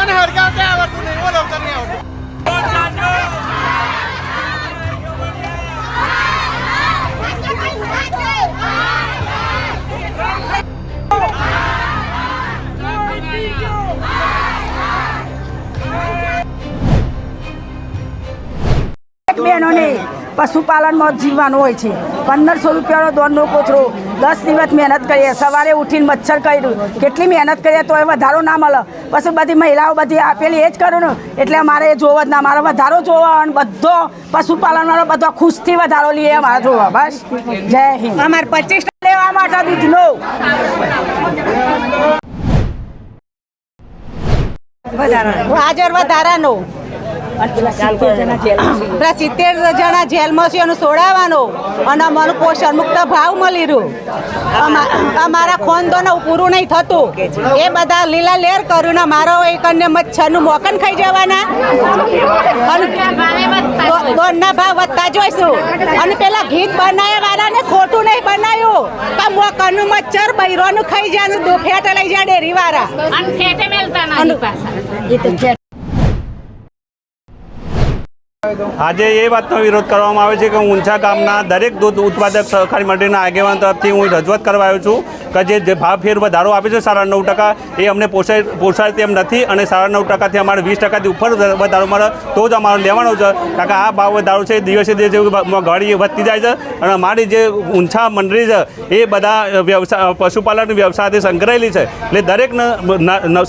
મને હરગાવતે આવડતું નહીં બોલો તને આવડતું. બહેનોને પશુપાલનમાં જીવવાનું હોય છે. પંદરસો રૂપિયાનો દોડનો કોથરો દસ દિવસ મહેનત કરીએ સવારે ઉઠીને મચ્છર કર્યું. કેટલી મહેનત કરીએ તો એ વધારો ના મળે. પછી બધી મહિલાઓ બધી આપેલી એ જ કરું ને. એટલે અમારે એ જોવો જ ના મારો વધારો જોવો અને બધો પશુપાલનવાળો બધો ખુશથી વધારો લઈએ અમારે જોવા. બસ. જય હિન્દ. અમારે પચીસ લેવા માટે દૂધનો. હાજર વધારાનો. પેલા સિત્તેર જણા જેલમાં છે. એનું છોડાવવાનો અને અમારું પોષણ મુક્ત ભાવ મળી રહ્યું. અમા- અમારા ખોંદોને પૂરું નહીં થતું. એ બધા લીલા લેર કર્યું ને મારો એક અન્ય મચ્છરનું મોકન ખાઈ જવાના. અને દોડના ભાવ વધતા જોઈશું. અને પેલા ગીત બનાવ્યા વાળાને ખોટું નહીં બનાવ્યું. તો મોકનનું મચ્છર બૈરોનું ખાઈ જાય દો ફેટ લઈ જાય ડેરી વાળા અને ફેટે મેલતા આજે એ વાતનો વિરોધ કરવામાં આવે છે કે હું ઊંચા ગામના દરેક દૂધ ઉત્પાદક સહકારી મંડળીના આગેવાન તરફથી હું રજૂઆત કરવા આવ્યો છું કે જે ભાવ ફેર વધારો આપે છે સાડા નવ ટકા એ અમને પોસાય પોસાય તેમ નથી અને સાડા નવ ટકાથી અમારે વીસ ટકાથી ઉપર વધારો મળે તો જ અમારે લેવાનો છે. કારણ કે આ ભાવ વધારો છે, દિવસે દિવસે ઘડી વધતી જાય છે અને અમારી જે ઊંચા મંડળી છે એ બધા વ્યવસાય પશુપાલન વ્યવસાયથી સંકળાયેલી છે. એટલે દરેક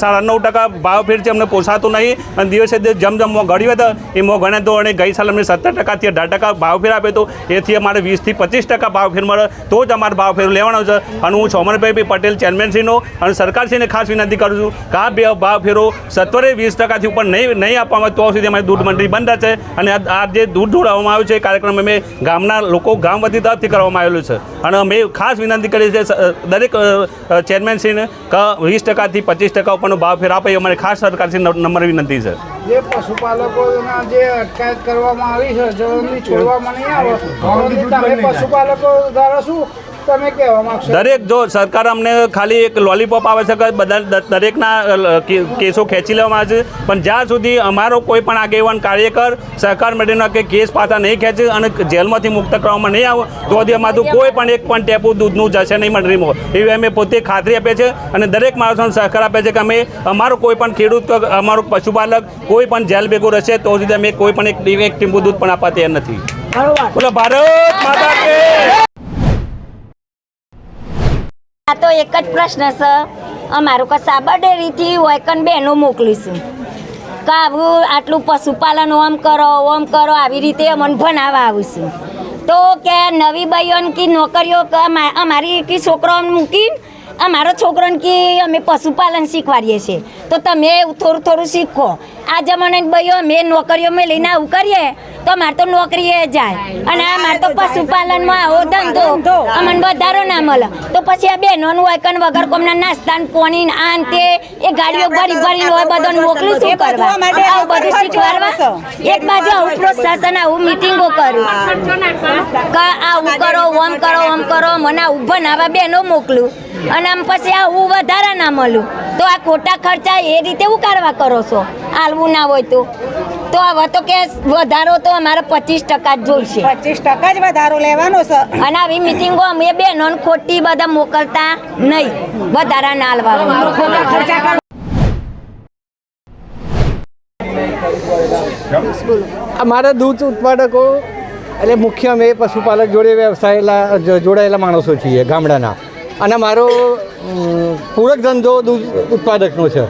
સાડા નવ ટકા ભાવ ફેર છે, અમને પોસાતું નહીં અને દિવસે દિવસ જમ જેમ મોંઘવારી વધે. એ મોંઘવાને તો અને ગઈ સાલ અમને સત્તર ટકાથી અઢાર ટકા ભાવ ફેર આપ્યો હતો એથી અમારે વીસથી પચીસ ટકા ભાવ ફેર મળે. તો જ અમારે ભાવ ફેર લેવાનો છે. અને હું સોમનભાઈ પટેલ, ચેરમેનશ્રીનો અને સરકારશ્રીને ખાસ વિનંતી કરું છું કે આ બે ભાવ ફેરો સત્વરે વીસ ટકાથી ઉપર નહીં નહીં આપવામાં તો સુધી અમારી દૂધ મંડળી બંધ છે અને આ જે દૂધ જોડાવવામાં આવ્યું છે એ કાર્યક્રમ અમે ગામના લોકો ગામ વધી તરફથી કરવામાં આવેલું છે. અને અમે ખાસ વિનંતી કરી છે દરેક ચેરમેનશ્રીને કે વીસ ટકાથી પચીસ ટકા ઉપરનો ભાવ ફેર આપે અમારી ખાસ સરકારશ્રી નંબર વિનંતી છે. જે પશુપાલકોના જે અટકાયત કરવામાં આવી છે જો છોડવામાં નહીં આવે પશુપાલકો દ્વારા શું તમે કહેવા માંગશો? દરેક જો સરકાર અમને ખાલી એક લોલીપોપ આવે છે કે બધા દરેકના કેસો ખેંચી લેવામાં આવે છે. પણ જ્યાં સુધી અમારો કોઈ પણ આગેવાન કાર્યકર સહકાર મંડળીના કે કેસ પાછા નહીં ખેંચે અને જેલમાંથી મુક્ત કરવામાં નહીં આવે તો સુધી અમારું કોઈ પણ એક પણ ટેપુ દૂધનું જશે નહીં મંડળીમાં. એવી અમે પોતે ખાતરી આપે છે અને દરેક માણસોને સહકાર આપે છે કે અમે અમારો કોઈ પણ ખેડૂત અમારો પશુપાલક કોઈ પણ જેલ ભેગું રહેશે તો સુધી અમે કોઈ પણ એક એક ટીમ્બુ દૂધ પણ આપવા તૈયાર નથી. બોલો ભારત માતા કે આ તો એક જ પ્રશ્ન છે. અમારું કે સાબર ડેરીથી વૈકન બહેનો મોકલીશું કે આવું આટલું પશુપાલન ઓમ કરો ઓમ કરો, આવી રીતે અમને ભણાવવા આવીશું તો કે નવી બહેન કે નોકરીઓ કે અમારી કે છોકરાઓને મૂકીને અમારો છોકરોને કે અમે પશુપાલન શીખવાડીએ છીએ. તો તમે એવું થોડું થોડું શીખો. આ જમાનાની ભાઈઓ અમે નોકરીઓ મેં લઈને આવું કરીએ તો અમારે તો નોકરીએ જાય. અને આ મારે તો પશુપાલનમાં આવો ધંધો. અમને વધારો ના મળે. તો પછી આ બહેનોનું વાયકન વગર કોમના નાસ્તા ને પોણી ને આ તે એ ગાડીઓ ભરી ભરીને હોય બધાને મોકલું શું કરવા? આવું બધું શીખવાડવા? એક બાજુ આવું પ્રોત્સાહન આવું મિટિંગો કરું. આવું કરો ઓમ કરો ઓમ કરો મને આવું બનાવવા બહેનો મોકલું. અને આમ પછી આવું વધારા ના મળ્યું તો આ ખોટા ખર્ચા એ રીતે ઉકાળવા કરો છો? હાલવું ના હોય તો. તો હવે તો કે વધારો તો અમારે પચીસ ટકા જ જોઈશે. પચીસ ટકા જ વધારો લેવાનો છે. અને આવી મિટિંગો અમે બહેનો ખોટી બધા મોકલતા નહીં. વધારા ના હાલવા અમારા દૂધ ઉત્પાદકો એટલે મુખ્ય અમે પશુપાલક જોડે વ્યવસાયેલા જોડાયેલા માણસો છીએ ગામડાના. અને મારો પૂરક ધંધો દૂધ ઉત્પાદકનો છે.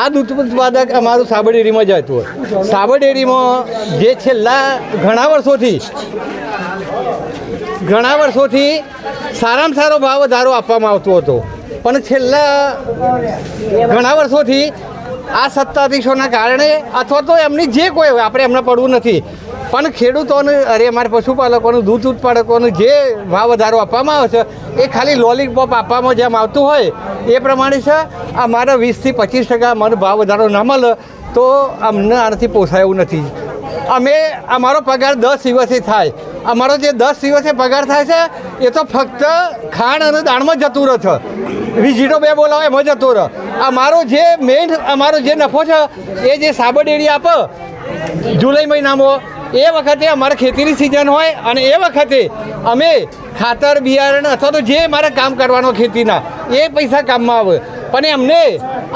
આ દૂધ ઉત્પાદક અમારું સાબર ડેરીમાં જતું હોય. સાબર ડેરીમાં જે છેલ્લા ઘણા વર્ષોથી ઘણા વર્ષોથી સારામાં સારો ભાવ વધારો આપવામાં આવતો હતો. પણ છેલ્લા ઘણા વર્ષોથી આ સત્તાધીશોના કારણે અથવા તો એમની જે કોઈ આપણે એમને પડવું નથી. પણ ખેડૂતોને, અરે, અમારે પશુપાલકોનું, દૂધ ઉત્પાદકોનું જે ભાવ વધારો આપવામાં આવે છે, એ ખાલી લોલીપોપ આપવામાં જેમ આવતું હોય, એ પ્રમાણે છે. અમારે વીસથી પચીસ ટકા મને ભાવ વધારો ના મળે, તો અમને આનાથી પોસાય એવું નથી. અમે, અમારો પગાર દસ દિવસે થાય. અમારો જે દસ દિવસે પગાર થાય છે, એ તો ફક્ત ખાણ અને દાણમાં જતું રહે છે. વીજીટો બે બોલાવો, એમાં જતો રહે. અમારો જે મેઇન અમારો જે નફો છે, એ જે સાબર ડેરી આપે, જુલાઈ મહિનામાં એ વખતે અમારે ખેતીની સિઝન હોય અને એ વખતે અમે ખાતર, બિયારણ અથવા તો જે મારે કામ કરવાનો ખેતીના, એ પૈસા કામમાં આવે. પણ એમને,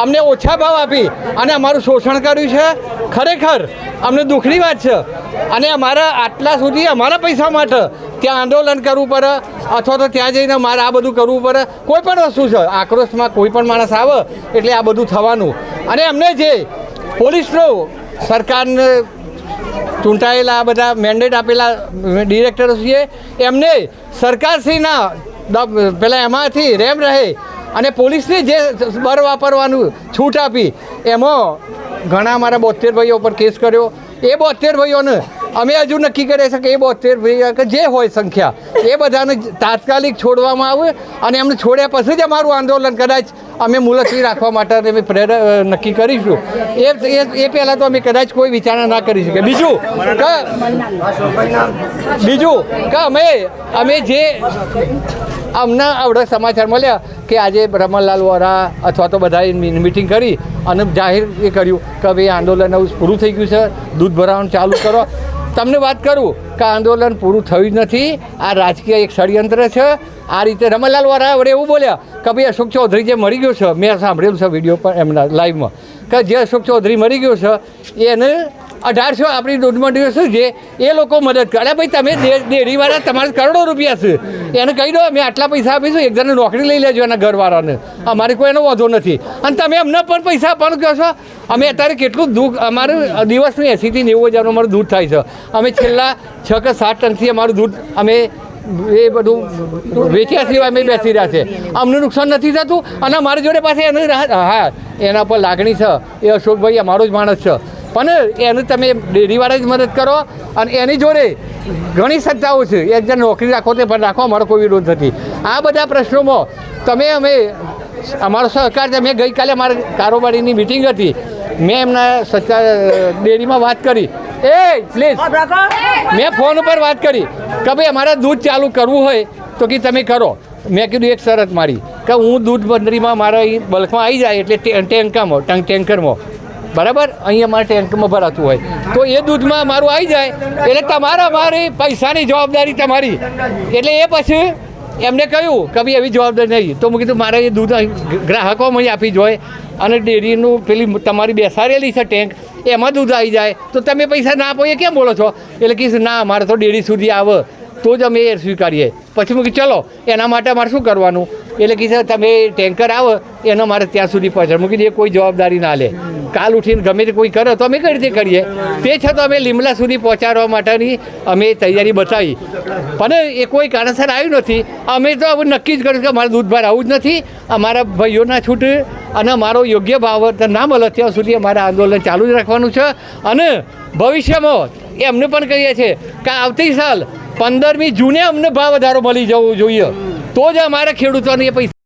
અમને ઓછા ભાવ આપી અને અમારું શોષણ કર્યું છે. ખરેખર, અમને દુઃખની વાત છે. અને અમારા આટલા સુધી અમારા પૈસા માટે ત્યાં આંદોલન કરવું પડે અથવા તો ત્યાં જઈને મારે આ બધું કરવું પડે. કોઈ પણ વસ્તુ છે, આક્રોશમાં કોઈ પણ માણસ આવે એટલે આ બધું થવાનું. અને અમને જે પોલીસનો, સરકારને ચૂંટાયેલા આ બધા મેન્ડેટ આપેલા ડિરેક્ટરો છીએ, એમને સરકારશ્રીના પેલા એમાંથી રેમ રહે અને પોલીસને જે બર વાપરવાનું છૂટ આપી, એમાં ઘણા મારા બોતેર ભાઈઓ પર કેસ કર્યો. એ બોતેર ભાઈઓને અમે હજુ નક્કી કરી શકીએ એ બોતેર ભાઈઓ કે જે હોય સંખ્યા, એ બધાને તાત્કાલિક છોડવામાં આવે અને એમને છોડ્યા પછી જ અમારું આંદોલન કદાચ અમે મુલતવી રાખવા માટે અમે પ્રેર નક્કી કરીશું. એ, એ- પહેલાં તો અમે કદાચ કોઈ વિચારણા ના કરી શકીએ. બીજું બીજું, કે, અમે અમે જે અમને આવડે સમાચાર મળ્યા કે આજે રમણલાલ વોરા અથવા તો બધાએ મિટિંગ કરી અને જાહેર એ કર્યું કે ભાઈ આંદોલન પૂરું થઈ ગયું છે. દૂધ ભરાવાનું ચાલુ કરો. તમને વાત કરું કે આંદોલન પૂરું થયું નથી. આ રાજકીય એક ષડયંત્ર છે. આ રીતે રમણલાલ વાળા વડે એવું બોલ્યા કે ભાઈ, અશોક ચૌધરી જે મરી ગયો છે, મેં સાંભળેલું છે વીડિયો પર એમના લાઈવમાં કે જે અશોક ચૌધરી મરી ગયો છે, એને અઢારસો આપણી દૂધમાં દિવસ છે એ લોકો મદદ કરે. ભાઈ, તમે ડેરીવાળા તમારે કરોડો રૂપિયા છે. એને કહી દો, અમે આટલા પૈસા આપીશું, એક નોકરી લઈ લેજો એના ઘરવાળાને. અમારે કોઈ એનો વાંધો નથી. અને તમે અમને પણ પૈસા આપવાનું કહો છો? અમે અત્યારે કેટલું દુઃખ, અમારું દિવસનું એંસીથી નેવું હજારનું અમારું દૂધ થાય છે. અમે છેલ્લા છ કે સાત ટનથી અમારું દૂધ, અમે એ બધું વેચ્યા સિવાય અમે બેસી રહ્યા છે અમને નુકસાન નથી થતું. અને અમારી જોડે પાસે એની હા, એના પર લાગણી છે. એ અશોકભાઈ અમારો જ માણસ છે. પણ એને તમે ડેરીવાળા જ મદદ કરો અને એની જોડે ઘણી સત્તાઓ છે. એક જણ નોકરી રાખો તે પણ રાખો અમારો કોઈ વિરોધ નથી. આ બધા પ્રશ્નોમાં તમે અમે અમારો સહકાર છે. મેં ગઈકાલે મારી કારોબારીની મિટિંગ હતી. મેં એમના સત્તા ડેરીમાં વાત કરી. એ પ્લીઝ મેં ફોન ઉપર વાત કરી કે ભાઈ અમારે દૂધ ચાલુ કરવું હોય તો કે તમે કરો. મેં કીધું એક શરત મારી. કે હું દૂધ બંદરીમાં મારા બલ્કમાં આવી જાય એટલે ટેન્કરમાં ટંક ટેન્કરમાં બરાબર? અહીંયા મારે ટેન્કમાં ભરાતું હોય. તો એ દૂધમાં મારું આવી જાય. એટલે તમારા મારી પૈસાની જવાબદારી તમારી. એટલે એ પછી એમને કહ્યું કે ભાઈ, એવી જવાબદારી નહીં. તો મેં કીધું, મારે એ દૂધ અહીં ગ્રાહકોમાં જ આપી જોઈએ અને ડેરીનું પેલી તમારી બેસાડેલી છે ટેન્ક, એમાં દૂધ આવી જાય. તો તમે પૈસા ના આપો, એ કેમ બોલો છો? એટલે કીધું ના, મારે તો ડેરી સુધી આવે. તો જ અમે એ સ્વીકારીએ. પછી મેં કીધું, ચલો, એના માટે મારે શું કરવાનું? એટલે કીધું, તમે ટેન્કર આવો, એનો મારે ત્યાં સુધી પહોંચાડ. મૂકી દઈએ કોઈ જવાબદારી ના લે. કાલ ઉઠીને ગમે તે કોઈ કરો તો અમે કઈ રીતે કરીએ? તે છતાં અમે લીમલા સુધી પહોંચાડવા માટેની અમે તૈયારી બતાવી. પણ એ કોઈ કારણસર આવ્યું નથી. અમે તો હવે નક્કી જ કર્યું કે અમારે દૂધ ભાર આવું જ નથી. અમારા ભાઈઓના છૂટ અને મારો યોગ્ય ભાવ ના મળે ત્યાં સુધી અમારે આંદોલન ચાલુ જ રાખવાનું છે. અને ભવિષ્યમાં એમને પણ કહીએ છીએ કે આવતી સાલ પંદરમી જૂને અમને ભાવ વધારો મળી જવો જોઈએ. તો જ અમારે ખેડૂતોને એ પૈસા